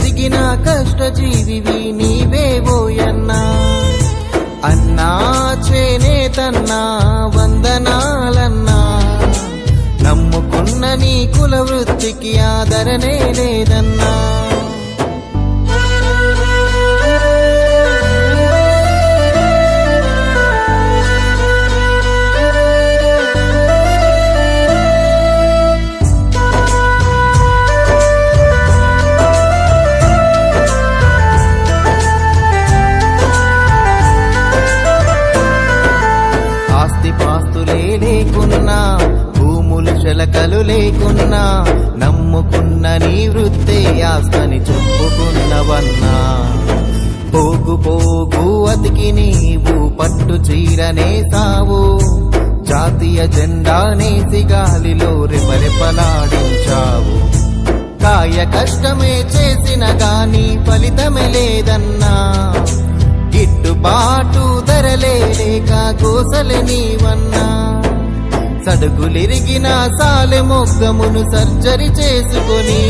కష్టమెరిగిన కష్టజీవివి నీవేవోయన్నా అన్నా. చేనేతన్నా వందనాలన్నా. నమ్ముకున్న నీ కుల వృత్తికి ఆదరణే లేదన్నా. లేకున్నా భూములు శలకలు లేకున్నా నమ్ముకున్న నీ వృత్తే ఆస్తని చెప్పుకున్నవన్నా. పోగు పోగు అతికి నీవు పట్టు చీరనే సావు జాతీయ జెండానేసి గాలిలో రెపరెపలాడించావు. కాయ కష్టమే చేసిన గాని ఫలితమే లేదన్నా. గిట్టుబాటు ధరలే లేక గోసలే నీవన్నా. సడుగులిరిగిన సాలె మొగ్గమును సర్జరీ చేసుకొని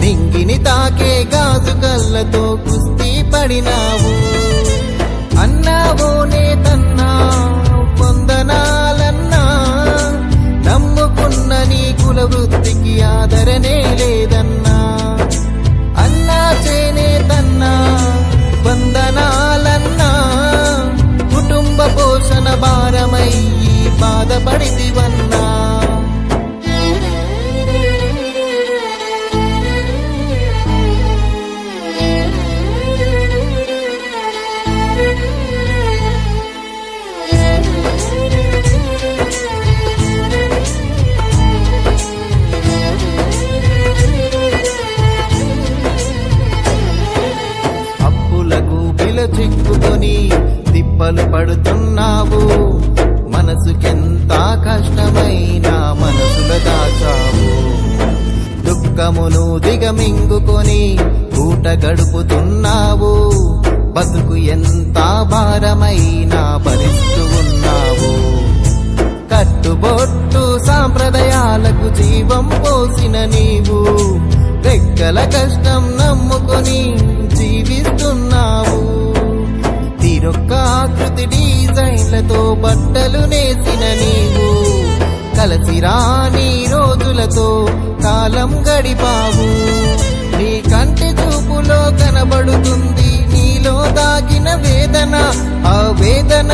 నింగిని తాకే గాజు కళ్ళతో కుస్తీ పడినావు. అన్నావో అప్పులకు చిక్కుకొని తిప్పలు పడుతున్నావు. మనసుకెంత కష్టమైనా మనసుల దాచావు. దుఃఖమును దిగమింగుకొని పూట గడుపుతున్నావు. బతుకు ఎంత భారమైనా భరిస్తూ ఉన్నావు. కట్టుబొట్టు సాంప్రదాయాలకు జీవం పోసిన నీవు. రెక్కల కష్టం నమ్ముకొని జీవిస్తున్నావు. తీరొక్క ఆకృతి డిజైన్లతో బట్టలు నేసిన నీవు. కలసిరా రాని రోజులతో కాలం గడిపావు. నీ కంటి చూపులో కనబడుతుంది నీలో దాగిన వేదన. ఆ వేదన